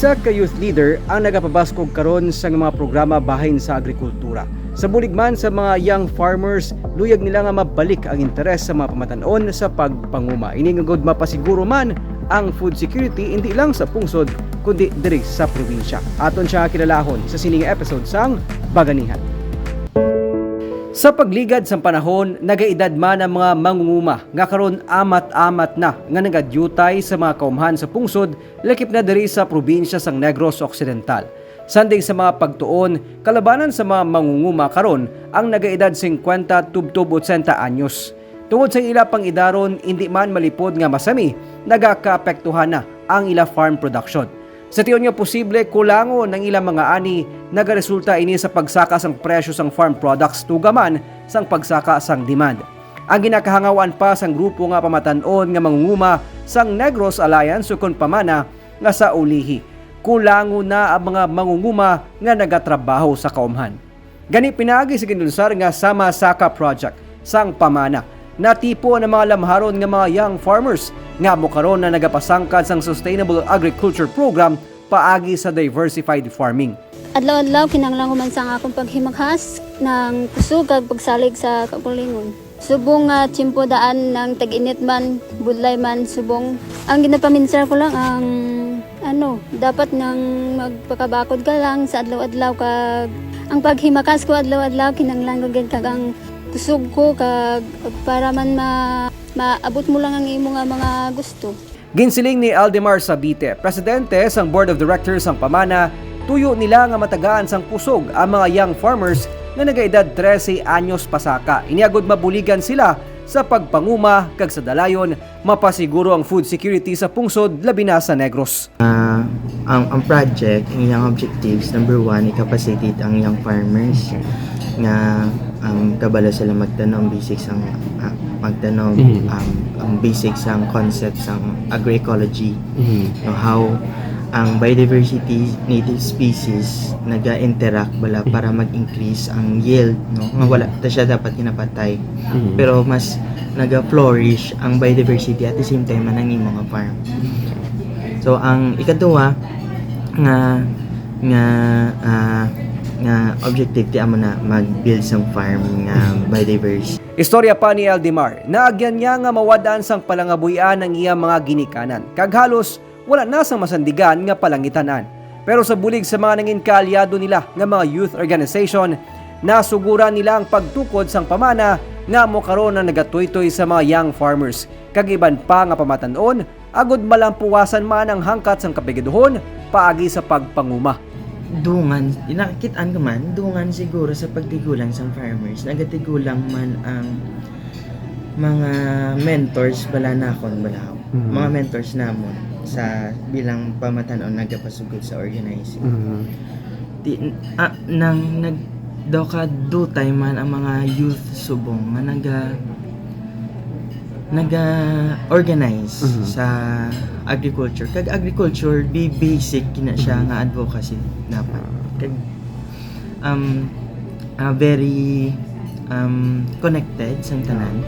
ka youth leader ang nagapabaskog karon sa mga programa bahin sa agrikultura. Sa bulig man sa mga young farmers, luyag nila nga mabalik ang interes sa mga pamatanon sa pagpanguma. Ini nga gud mapasiguro man ang food security hindi lang sa pungsod kundi diri sa probinsya. Aton siya kilalahon sa sining episode sang Baganihan. Sa pagligad sa panahon, nagaedad man ang mga mangunguma nga karon amat-amat na nga nagadyutay sa mga kaumhan sa pungsod lakip na diri sa probinsya sang Negros Occidental. Sandig sa mga pagtuon, kalabanan sa mga mangunguma karon ang nagaedad 50 tubtob 80 anyos. Tungod sa ila pang idaron, hindi man malipod nga masami, nagakaapektuhan na ang ila farm production. Sa tiyon nga posible kulango ng ilang mga ani nagaresulta ini sa pagsaka sang presyo sang farm products tugaman sang pagsaka sang demand. Ang ginakahangawan pa sang grupo nga pamatanon nga mangunguma sang Negros Alliance sukon pamana nga sa ulihi. Kulango na ang mga mangunguma nga nagatrabaho sa kaumhan. Gani pinagi sa ginlunsar nga Sama Saka Project sang pamana na tipo ng mga lamharon nga mga young farmers nga mo karon na nagapasangkad sang Sustainable Agriculture Program paagi sa diversified farming. Adlaw-adlaw kinanglang human sa akong paghimaghas ng kusog pagsalig sa kapulingon. Subong nga tiyempo daan ng tag-init man, budlay man, subong. Ang ginapaminsar ko lang ang ano, dapat nang magpakabakod ka lang sa adlaw-adlaw kag ang paghimakas ko adlaw-adlaw kinanglang gagad kag ang kusog ko kag para man ma maabot mo lang ang imo nga mga gusto. Ginsiling ni Aldemar Sabite, presidente sang Board of Directors sang Pamana, tuyo nila nga matagaan sang pusog ang mga young farmers na nagaedad 13 anyos pasaka. Iniagod mabuligan sila sa pagpanguma kag sa dalayon mapasiguro ang food security sa pungsod labi na sa Negros. Ah, ang, ang project, ang iyang objectives, number one, i-capacitate ang young farmers nga ang kabalo sila magtanong basics ang ah, magtanong Mhm. um, ang basics ang concepts ang agroecology. No, how ang biodiversity native species naga-interact bala para mag-increase ang yield no? Nga wala ta siya dapat kinapatay Mhm. pero mas naga-flourish ang biodiversity at the same time man ang imong nga farm. So ang ikaduha nga nga ah, nga objective ti amo na mag-build sang farm nga biodiverse. Istorya pa ni Aldemar, naagyan niya nga mawadaan sang palangabuyan ng iyang mga ginikanan. Kag halos wala na sang masandigan nga palangitanan. Pero sa bulig sa mga nangin kaalyado nila nga mga youth organization, nasugura nila ang pagtukod sang pamana nga mo karon na nagatuytoy sa mga young farmers. Kag iban pa nga pamatanon, agod malampuwasan man ang hangkat sang kapigaduhon paagi sa pagpanguma. Dungan, inakitaan ka man, dungan siguro sa pagtigulang sang farmers. Nagatigulang man ang mga mentors bala nakon balaw. Mhm. Mga mentors namon sa bilang pamatanon nagapasugod sa organizing. Di, ah, nang nag daw ka dutay man ang mga youth subong nga naga naga organize Mhm. sa agriculture. Kag agriculture be basic kina siya nga advocacy dapat. Kag um ah, very um connected sa tanan.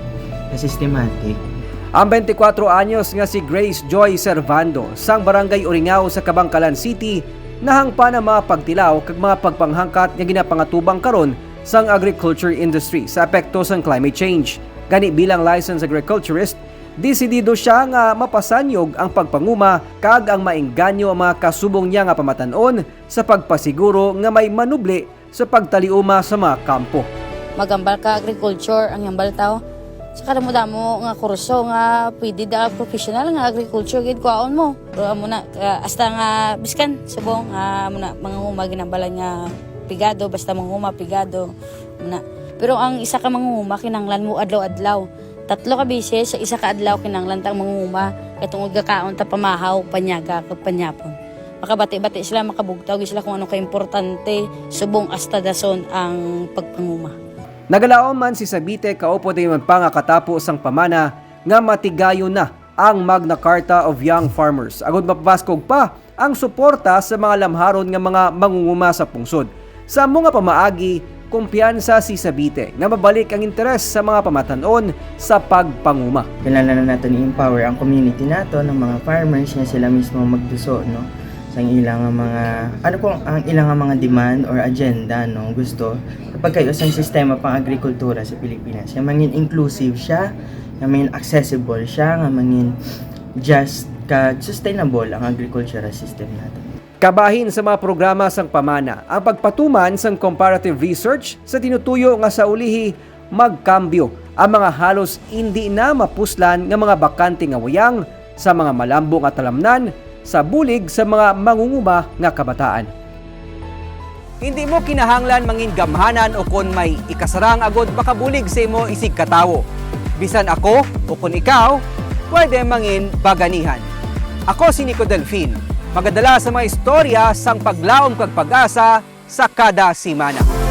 Na systematic. Ang 24 anyos nga si Grace Joy Servando sang barangay Uringao sa Kabangkalan City nahangpa na mga pagtilaw kag mga pagpanghangkat nga ginapangatubang karon sang agriculture industry sa epekto sang climate change. Gani bilang licensed agriculturist, desidido siya nga mapasanyog ang pagpanguma kag ang maengganyo ang mga kasubong niya nga pamatanon sa pagpasiguro nga may manubli sa pagtaliuma sa mga kampo. magambal ka agriculture ang yambal tao. Sa kada mo damo nga kurso nga pwede da professional nga agriculture gid kuaon mo. Pero amo na ka- hasta nga biskan subong nga amo na mga huma ginambalan nga pigado basta mga huma pigado amo na pero ang isa ka mangunguma kinanglan mo adlaw-adlaw tatlo ka beses sa isa ka adlaw kinanglan tang mangunguma kay tungod gakaon ta pamahaw panyaga kag panyapon makabati-bati sila makabugtaw sila kung ano ka importante subong hasta dason ang pagpanguma Nagalaom man si Sabite kaupo din man pa nga katapos ang pamana nga matigayo na ang Magna Carta of Young Farmers. Agod mapabaskog pa ang suporta sa mga lamharon nga mga mangunguma sa pungsod. Sa mga pamaagi, kumpiyansa si Sabite nga mabalik ang interes sa mga pamatanon sa pagpanguma. kailangan na natin i-empower ang community nato ng mga farmers nga sila mismo magduso no? Sa ilang mga ano kung ang ilang mga demand or agenda no? Gusto. Kapag kayo sa sistema pang agrikultura sa Pilipinas nga mangin inclusive siya nga mangin accessible siya nga mangin just ka sustainable ang agricultural system natin Kabahin sa mga programa sang pamana ang pagpatuman sang comparative research sa tinutuyo nga sa ulihi magkambyo ang mga halos hindi na mapuslan nga mga bakante nga wayang sa mga malambo nga talamnan sa bulig sa mga mangunguma nga kabataan. Hindi mo kinahanglan mangin gamhanan o kon may ikasarang agod makabulig sa imo isig katawo. Bisan ako o kun ikaw, pwede mangin baganihan. Ako si Nico Delfin, magadala sa mga istorya sang paglaom kag pag-asa sa kada simana.